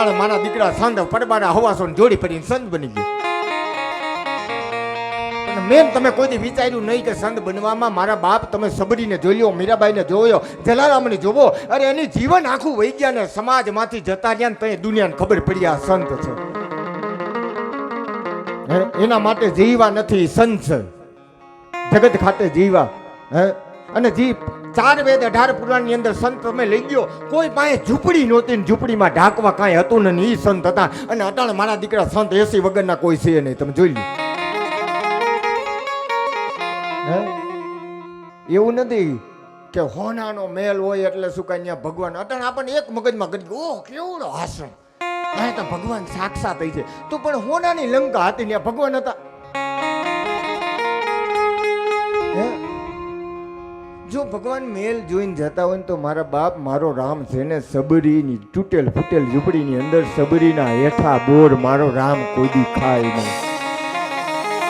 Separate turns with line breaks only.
અટાણે મારા દીકરા સંત પડબાના હવાસો જોડી પડીને સંત બની ગયો. અને મેન તમે કોઈ દી વિચાર્યું નહીં કે સંત બનવામાં મારા બાપ તમે સબરીને જોયો, મીરાબાઈને જોયો, જલારામને જોવો. અરે એની જીવન આખું વહી ગયા ને સમાજમાંથી જતા રહ્યા ને ત્યાં દુનિયાને ખબર પડી આ સંત છે. એના માટે જીવા નથી, સંત જગત ખાતે જીવા. હે, અને જી ચાર વેદ અઢાર પુરાણની અંદર સંત તમે લઈ ગયો. કોઈ પાસે ઝૂંપડી નહોતી ને ઝૂંપડીમાં ઢાંકવા કાંઈ હતું ને એ સંત હતા. અને અટાણે મારા દીકરા સંત એસી વગરના કોઈ છે નહીં. તમે જોઈ લો. એવું નથી કે હોનાનો મેલ હોય એટલે શું કાંઈ ત્યાં ભગવાન. અટાણે આપણને એક મગજમાં કરી ઓહ, કેવડો આશ્રમ. હા તો ભગવાન સાક્ષાત થઈ છે. તો પણ હોનાની લંકા હતી ત્યાં ભગવાન હતા. જો ભગવાન મેલ જોઈને જતા હોય તો મારા બાપ મારો રામ છે ને સબરીની તૂટેલ ફૂટેલ ઝૂંપડીની અંદર સબરીના હેઠા બોર મારો રામ કોઈ ખાય નહીં.